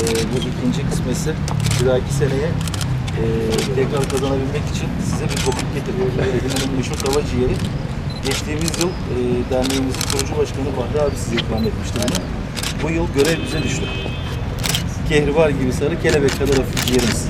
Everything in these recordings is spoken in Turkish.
bu ikinci kısmetse bir dahaki seneye e, tekrar kazanabilmek için size bir kopuk getiriyoruz. Edirne'nin meşhur tava ciğeri. Geçtiğimiz yıl e, derneğimizin kurucu başkanı Bahri abi size ikram etmişti bunu. Bu yıl görev bize düştü. Kehribar gibi sarı kelebek kadar hafif ciğerimiz.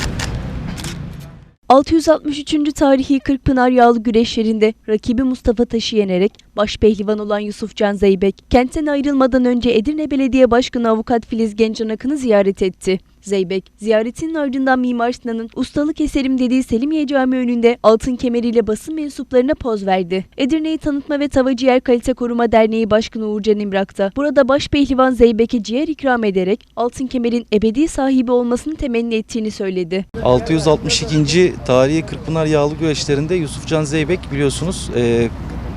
663. tarihi Kırkpınar yağlı güreşlerinde rakibi Mustafa Taş'ı yenerek baş pehlivan olan Yusufcan Zeybek, kentten ayrılmadan önce Edirne Belediye Başkanı Avukat Filiz Gencan Akın'ı ziyaret etti. Zeybek, ziyaretinin ardından Mimar Sinan'ın ustalık eserim dediği Selimiye Camii önünde altın kemeriyle basın mensuplarına poz verdi. Edirne'yi Tanıtma ve Tava Ciğer Kalite Koruma Derneği Başkanı Uğurcan İmrak da burada baş pehlivan Zeybek'e ciğer ikram ederek altın kemerin ebedi sahibi olmasını temenni ettiğini söyledi. 662. tarihi Kırkpınar yağlı güreşlerinde Yusufcan Zeybek biliyorsunuz e,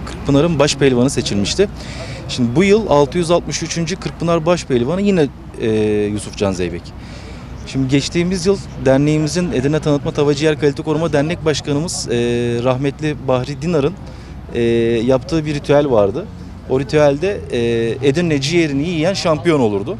Kırkpınar'ın baş pehlivanı seçilmişti. Şimdi bu yıl 663. Kırkpınar baş pehlivanı yine e, Yusufcan Zeybek. Şimdi geçtiğimiz yıl derneğimizin Edirne Tanıtma Tava Ciğer Kalite Koruma Dernek Başkanımız e, rahmetli Bahri Dinar'ın e, yaptığı bir ritüel vardı. O ritüelde e, Edirne ciğerini yiyen şampiyon olurdu.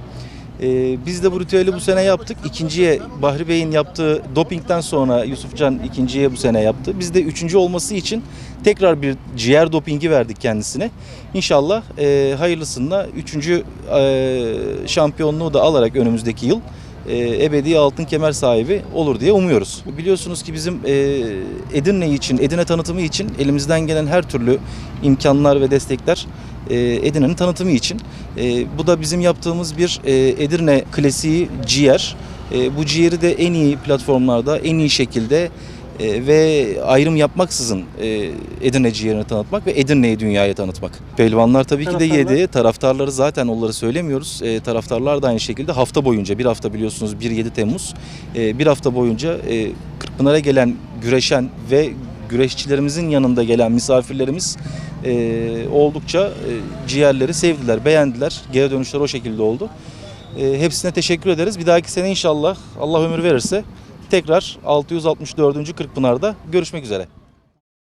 Ee, biz de bu ritüeli bu sene yaptık. İkinciye Bahri Bey'in yaptığı dopingden sonra Yusufcan ikinciye bu sene yaptı. Biz de üçüncü olması için tekrar bir ciğer dopingi verdik kendisine. İnşallah e, hayırlısında üçüncü e, şampiyonluğu da alarak önümüzdeki yıl e, ebedi altın kemer sahibi olur diye umuyoruz. Biliyorsunuz ki bizim e, Edirne için, Edirne tanıtımı için elimizden gelen her türlü imkanlar ve destekler e, Edirne'nin tanıtımı için. E, bu da bizim yaptığımız bir e, Edirne klasiği ciğer. E, bu ciğeri de en iyi platformlarda, en iyi şekilde e, ve ayrım yapmaksızın e, Edirne ciğerini tanıtmak ve Edirne'yi dünyaya tanıtmak. Pehlivanlar tabii ki de yedi. Taraftarları zaten onları söylemiyoruz. E, taraftarlar da aynı şekilde hafta boyunca, bir hafta biliyorsunuz 1-7 Temmuz, e, bir hafta boyunca e, Kırkpınar'a gelen güreşen ve güreşçilerimizin yanında gelen misafirlerimiz e, oldukça e, ciğerleri sevdiler, beğendiler. Geri dönüşler o şekilde oldu. E, hepsine teşekkür ederiz. Bir dahaki sene inşallah Allah ömür verirse tekrar 664. Kırkpınar'da görüşmek üzere.